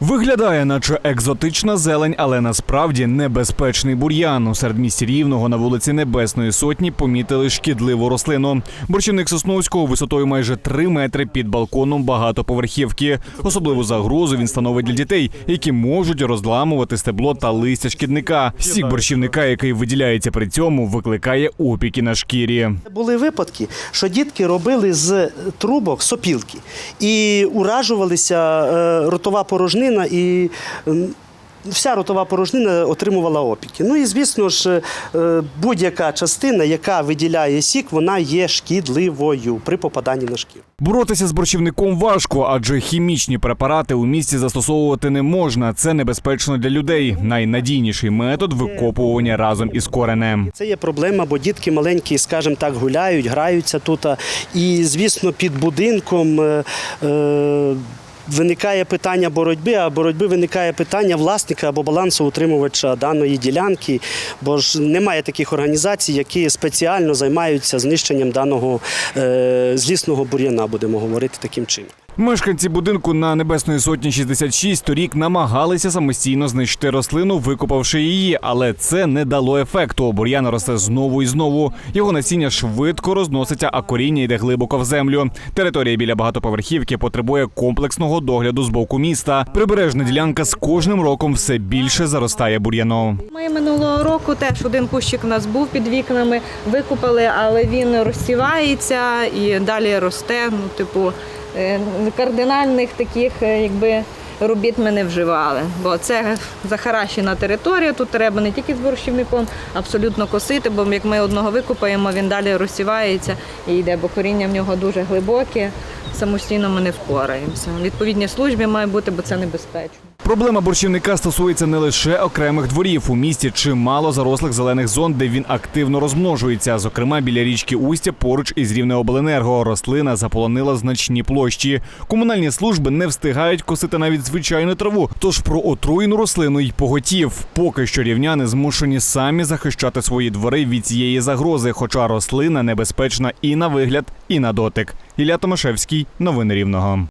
Виглядає, наче екзотична зелень, але насправді небезпечний бур'ян. У середмісті рівного на вулиці Небесної Сотні помітили шкідливу рослину. Борщівник Сосновського висотою майже 3 метри під балконом багатоповерхівки. Особливу загрозу він становить для дітей, які можуть розламувати стебло та листя шкідника. Сік борщівника, який виділяється при цьому, викликає опіки на шкірі. Були випадки, що дітки робили з трубок сопілки і уражувалися е, ротова порожнина, і вся ротова порожнина отримувала опіки. Ну і звісно ж, е, будь-яка частина, яка виділяє сік, вона є шкідливою при попаданні на шкіру. Боротися з борщівником важко, адже хімічні препарати у місті застосовувати не можна. Це небезпечно для людей. Найнадійніший метод викопування разом із коренем. Це є проблема, бо дітки маленькі, скажімо так, гуляють, граються тут. І, звісно, під будинком. е, е, Виникає питання боротьби, а боротьби виникає питання власника або балансоутримувача даної ділянки, бо ж немає таких організацій, які спеціально займаються знищенням даного е, злісного бур'яна, будемо говорити таким чином. Мешканці будинку на Небесної сотні 66 торік намагалися самостійно знищити рослину, викопавши її, але це не дало ефекту. Бур'ян росте знову і знову. Його насіння швидко розноситься, а коріння йде глибоко в землю. Територія біля багатоповерхівки потребує комплексного догляду з боку міста. Прибережна ділянка з кожним роком все більше заростає бур'яном. Ми минулого року теж один кущик у нас був під вікнами, викупали, але він розсівається і далі росте. Ну, типу, кардинальних таких, е, якби. Робіт ми не вживали, бо це захаращена територія. Тут треба не тільки з борщівником абсолютно косити, бо як ми одного викопаємо, він далі розсівається і йде, бо коріння в нього дуже глибоке. Самостійно ми не впораємося. Відповідні службі має бути, бо це небезпечно. Проблема борщівника стосується не лише окремих дворів. У місті чимало зарослих зелених зон, де він активно розмножується. Зокрема, біля річки Устя поруч із Рівнеобленерго рослина заполонила значні площі. Комунальні служби не встигають косити навіть звичайну траву. Тож про отруєну рослину й поготів. Поки що рівняни змушені самі захищати свої двори від цієї загрози, хоча рослина небезпечна і на вигляд, і на дотик. Ілля Томашевський, новини рівного.